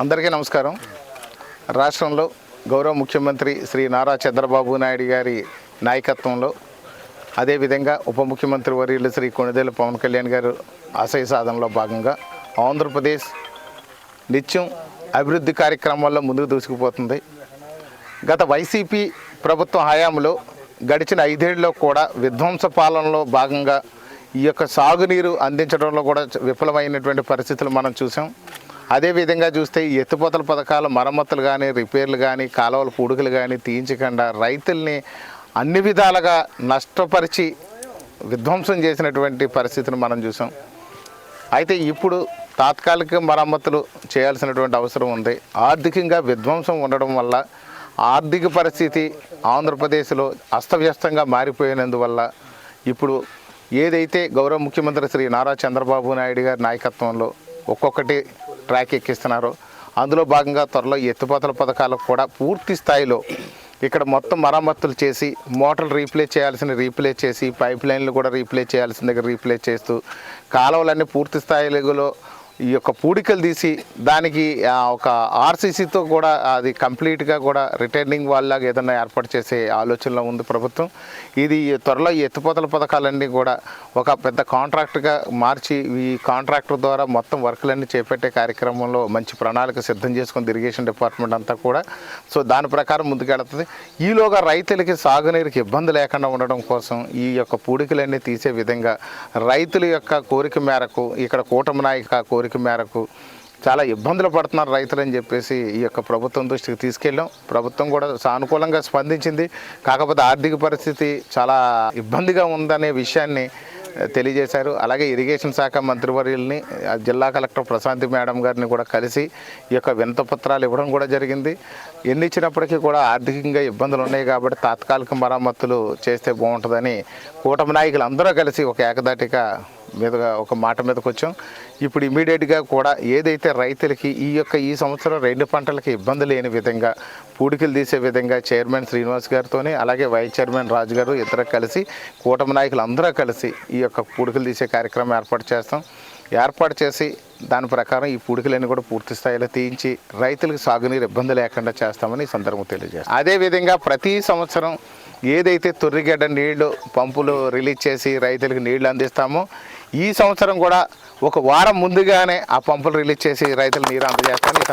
అందరికీ నమస్కారం. రాష్ట్రంలో గౌరవ ముఖ్యమంత్రి శ్రీ నారా చంద్రబాబు నాయుడు గారి నాయకత్వంలో అదేవిధంగా ఉప ముఖ్యమంత్రి వర్యులు శ్రీ కొణిదేల పవన్ కళ్యాణ్ గారు ఆశయ సాధనలో భాగంగా ఆంధ్రప్రదేశ్ నిత్యం అభివృద్ధి కార్యక్రమాల్లో ముందుకు దూసుకుపోతుంది. గత వైసీపీ ప్రభుత్వం హయాంలో గడిచిన ఐదేళ్ళలో కూడా విధ్వంస పాలనలో భాగంగా ఈ యొక్క సాగునీరు అందించడంలో కూడా విఫలమైనటువంటి పరిస్థితులు మనం చూసాం. అదేవిధంగా చూస్తే ఎత్తిపోతల పథకాలు మరమ్మతులు కానీ రిపేర్లు కానీ కాలువల పూడుకలు కానీ తీయించకుండా రైతుల్ని అన్ని విధాలుగా నష్టపరిచి విధ్వంసం చేసినటువంటి పరిస్థితిని మనం చూసాం. అయితే ఇప్పుడు తాత్కాలిక మరమ్మతులు చేయాల్సినటువంటి అవసరం ఉంది. ఆర్థికంగా విధ్వంసం ఉండడం వల్ల ఆర్థిక పరిస్థితి ఆంధ్రప్రదేశ్లో అస్తవ్యస్తంగా మారిపోయినందువల్ల ఇప్పుడు ఏదైతే గౌరవ ముఖ్యమంత్రి శ్రీ నారా చంద్రబాబు నాయుడు గారి నాయకత్వంలో ఒక్కొక్కటి ట్రాక్ ఎక్కిస్తున్నారు. అందులో భాగంగా త్వరలో ఈ ఎత్తిపోతల పథకాలకు కూడా పూర్తి స్థాయిలో ఇక్కడ మొత్తం మరమ్మతులు చేసి మోటార్లు రీప్లేస్ చేయాల్సిన రీప్లేస్ చేసి పైప్ లైన్లు కూడా రీప్లేస్ చేయాల్సిన దగ్గర రీప్లేస్ చేస్తూ కాలువలన్నీ పూర్తి స్థాయిలో ఈ యొక్క పూడికలు తీసి దానికి ఒక ఆర్సీసీతో కూడా అది కంప్లీట్గా కూడా రిటర్నింగ్ వాళ్ళలాగా ఏదైనా ఏర్పాటు చేసే ఆలోచనలో ఉంది ప్రభుత్వం. ఇది త్వరలో ఈ ఎత్తిపోతల పథకాలన్నీ కూడా ఒక పెద్ద కాంట్రాక్ట్గా మార్చి ఈ కాంట్రాక్టర్ ద్వారా మొత్తం వర్కులన్నీ చేపట్టే కార్యక్రమంలో మంచి ప్రణాళిక సిద్ధం చేసుకుంది ఇరిగేషన్ డిపార్ట్మెంట్ అంతా కూడా. సో దాని ప్రకారం ముందుకెళ్తుంది. ఈలోగా రైతులకి సాగునీరుకి ఇబ్బంది లేకుండా ఉండడం కోసం ఈ యొక్క పూడికలన్నీ తీసే విధంగా రైతుల యొక్క కోరిక మేరకు ఇక్కడ కూటమి నాయక కోరిక మేరకు చాలా ఇబ్బందులు పడుతున్నారు రైతులు అని చెప్పేసి ఈ యొక్క ప్రభుత్వం దృష్టికి తీసుకెళ్ళాం. ప్రభుత్వం కూడా సానుకూలంగా స్పందించింది. కాకపోతే ఆర్థిక పరిస్థితి చాలా ఇబ్బందిగా ఉందనే విషయాన్ని తెలియజేశారు. అలాగే ఇరిగేషన్ శాఖ మంత్రివర్యుల్ని జిల్లా కలెక్టర్ ప్రశాంతి మేడం గారిని కూడా కలిసి ఈ యొక్క వినత పత్రాలు ఇవ్వడం కూడా జరిగింది. ఎన్ని ఇచ్చినప్పటికీ కూడా ఆర్థికంగా ఇబ్బందులు ఉన్నాయి కాబట్టి తాత్కాలిక మరమ్మతులు చేస్తే బాగుంటుందని కూటమి నాయకులు అందరూ కలిసి ఒక ఏకదాటిగా మీదుగా ఒక మాట మీదకి వచ్చాం. ఇప్పుడు ఇమీడియట్గా కూడా ఏదైతే రైతులకి ఈ యొక్క ఈ సంవత్సరం రెండు పంటలకి ఇబ్బంది లేని విధంగా పూడికలు తీసే విధంగా చైర్మన్ శ్రీనివాస్ గారితోని అలాగే వైస్ చైర్మన్ రాజు గారు ఇద్దరు కలిసి కూటమి నాయకులు అందరూ కలిసి ఈ యొక్క పూడికలు తీసే కార్యక్రమం ఏర్పాటు చేస్తాం. ఏర్పాటు చేసి దాని ప్రకారం ఈ పూడికలన్నీ కూడా పూర్తి స్థాయిలో తీయించి రైతులకు సాగునీరు ఇబ్బంది లేకుండా చేస్తామని ఈ సందర్భం తెలియజేస్తాం. అదేవిధంగా ప్రతి సంవత్సరం ఏదైతే తొర్రిగడ్డ నీళ్ళు పంపులు రిలీజ్ చేసి రైతులకు నీళ్ళు అందిస్తామో ఈ సంవత్సరం కూడా ఒక వారం ముందుగానే ఆ పంపులు రిలీజ్ చేసి రైతులు నీరు అందజేస్తాను ఈ